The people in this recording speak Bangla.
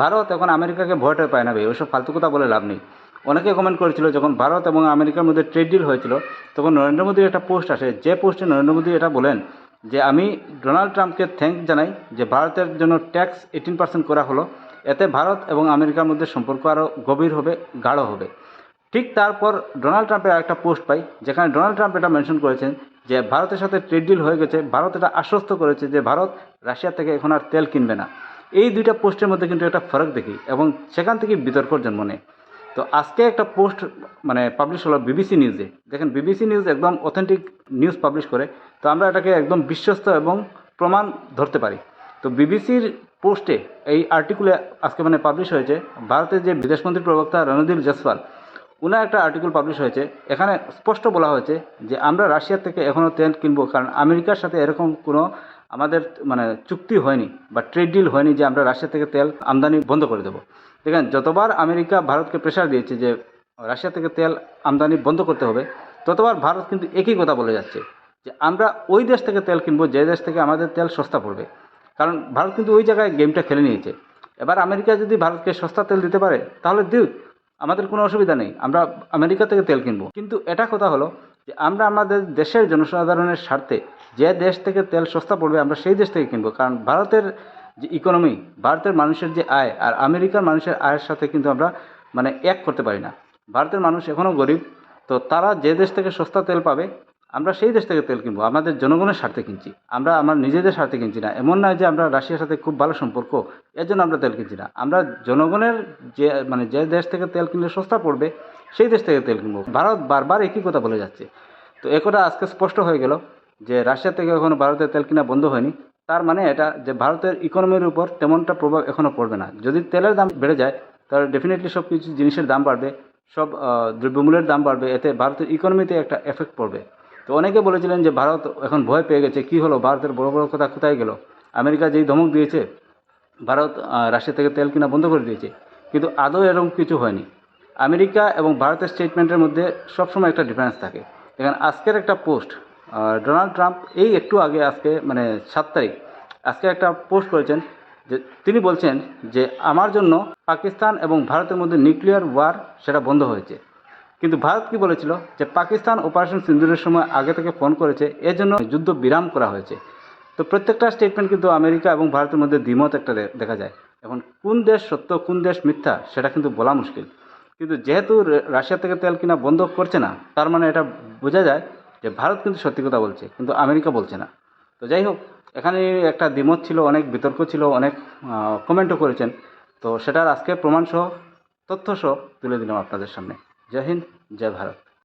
ভারত এখন আমেরিকাকে ভয়টা পায় না ভাই ওইসব ফালতু কথা বলে লাভ নেই। অনেকে কমেন্ট করেছিল যখন ভারত এবং আমেরিকার মধ্যে ট্রেড ডিল হয়েছিল, তখন নরেন্দ্র মোদীর একটা পোস্ট আসে, যে পোস্টে নরেন্দ্র মোদী এটা বলেন যে, আমি ডোনাল্ড ট্রাম্পকে থ্যাঙ্ক জানাই যে ভারতের জন্য ট্যাক্স এইটিন পার্সেন্ট করা হলো, এতে ভারত এবং আমেরিকার মধ্যে সম্পর্ক আরও গভীর হবে, গাঢ় হবে। ঠিক তারপর ডোনাল্ড ট্রাম্পের একটা পোস্ট পাই, যেখানে ডোনাল্ড ট্রাম্প এটা মেনশন করেছেন যে, ভারতের সাথে ট্রেড ডিল হয়ে গেছে, ভারত এটা আশ্বস্ত করেছে যে, ভারত রাশিয়া থেকে এখন আর তেল কিনবে না। এই দুইটা পোস্টের মধ্যে কিন্তু একটা ফারাক দেখি এবং সেখান থেকে বিতর্কর জন্ম নেয়। তো আজকে একটা পোস্ট মানে পাবলিশ হলো বিবিসি নিউজে দেখেন বিবিসি নিউজ একদম অথেন্টিক নিউজ পাবলিশ করে। তো আমরা এটাকে একদম বিশ্বস্ত এবং প্রমাণ ধরতে পারি। তো বিবিসির পোস্টে এই আর্টিকুলে আজকে মানে পাবলিশ হয়েছে, ভারতের যে বিদেশমন্ত্রী প্রবক্তা রণদীপ জসওয়াল উনার একটা আর্টিকেল পাবলিশ হয়েছে। এখানে স্পষ্ট বলা হয়েছে যে, আমরা রাশিয়ার থেকে এখনও তেল কিনবো, কারণ আমেরিকার সাথে এরকম কোনো আমাদের মানে চুক্তি হয়নি বা ট্রেড ডিল হয়নি যে আমরা রাশিয়া থেকে তেল আমদানি বন্ধ করে দেবো। দেখেন, যতবার আমেরিকা ভারতকে প্রেশার দিয়েছে যে রাশিয়া থেকে তেল আমদানি বন্ধ করতে হবে, ততবার ভারত কিন্তু একই কথা বলে যাচ্ছে যে আমরা ওই দেশ থেকে তেল কিনবো, যে দেশ থেকে আমাদের তেল সস্তা পড়বে। কারণ ভারত কিন্তু ওই জায়গায় গেমটা খেলে নিয়েছে। এবার আমেরিকা যদি ভারতকে সস্তা তেল দিতে পারে, তাহলে দিক আমাদের কোনো অসুবিধা নেই, আমরা আমেরিকা থেকে তেল কিনবো। কিন্তু এটা কথা হলো যে আমরা আমাদের দেশের জনসাধারণের স্বার্থে যে দেশ থেকে তেল সস্তা পড়বে, আমরা সেই দেশ থেকে কিনবো। কারণ ভারতের যে ইকোনমি ভারতের মানুষের যে আয় আর আমেরিকার মানুষের আয়ের সাথে কিন্তু আমরা মানে এক করতে পারি না। ভারতের মানুষ এখনও গরিব, তো তারা যে দেশ থেকে সস্তা তেল পাবে, আমরা সেই দেশ থেকে তেল কিনবো। আমাদের জনগণের স্বার্থে কিনছি। আমরা আমার নিজেদের স্বার্থে কিনছি না। এমন নয় যে আমরা রাশিয়ার সাথে খুব ভালো সম্পর্ক, এর জন্য আমরা তেল কিনছি না। আমরা জনগণের যে মানে যে দেশ থেকে তেল কিনলে সস্তা পড়বে, সেই দেশ থেকে তেল কিনবো। ভারত বারবার একই কথা বলে যাচ্ছে। তো এ কথা আজকে স্পষ্ট হয়ে গেল। যে রাশিয়া থেকে এখনও ভারতের তেল কিনা বন্ধ হয়নি, তার মানে এটা যে ভারতের ইকোনমির উপর তেমনটা প্রভাব এখনও পড়বে না। যদি তেলের দাম বেড়ে যায়, তাহলে ডেফিনেটলি সব কিছু জিনিসের দাম বাড়বে, সব দ্রব্যমূল্যের দাম বাড়বে, এতে ভারতের ইকোনমিতে একটা এফেক্ট পড়বে। তো অনেকে বলেছিলেন যে ভারত এখন ভয় পেয়ে গেছে, কি হলো, ভারতের বড় বড় কথা কোথায় গেল? আমেরিকা যেই ধমক দিয়েছে, ভারত রাশিয়া থেকে তেল কিনা বন্ধ করে দিয়েছে, কিন্তু আদৌ এরকম কিছু হয়নি। আমেরিকা এবং ভারতের স্টেটমেন্টের মধ্যে সবসময় একটা ডিফারেন্স থাকে। এখানে আজকের একটা পোস্ট ডোনাল্ড ট্রাম্প এই একটু আগে আজকে মানে সাত তারিখ, আজকে একটা পোস্ট করেছেন যে তিনি বলছেন যে আমার জন্য পাকিস্তান এবং ভারতের মধ্যে নিউক্লিয়ার ওয়ার সেটা বন্ধ হয়েছে। কিন্তু ভারত কি বলেছিল? যে পাকিস্তান অপারেশন সিন্দুরের সময় আগে থেকে ফোন করেছে, এর জন্য যুদ্ধ বিরাম করা হয়েছে। তো প্রত্যেকটা স্টেটমেন্ট কিন্তু আমেরিকা এবং ভারতের মধ্যে দ্বিমত একটা দেখা যায়। এখন কোন দেশ সত্য, কোন দেশ মিথ্যা, সেটা কিন্তু বলা মুশকিল। কিন্তু যেহেতু রাশিয়া থেকে তেল কিনা বন্ধ করছে না, তার মানে এটা বোঝা যায় যে ভারত কিন্তু সত্যি কথা বলছে, কিন্তু আমেরিকা বলছে না। তো যাই হোক, এখানে একটা দ্বিমত ছিল, অনেক বিতর্ক ছিল, অনেক কমেন্টও করেছেন। তো সেটার আজকে প্রমাণসহ, তথ্যসহ তুলে দিলাম আপনাদের সামনে। জয় হিন্দ, জয় ভারত।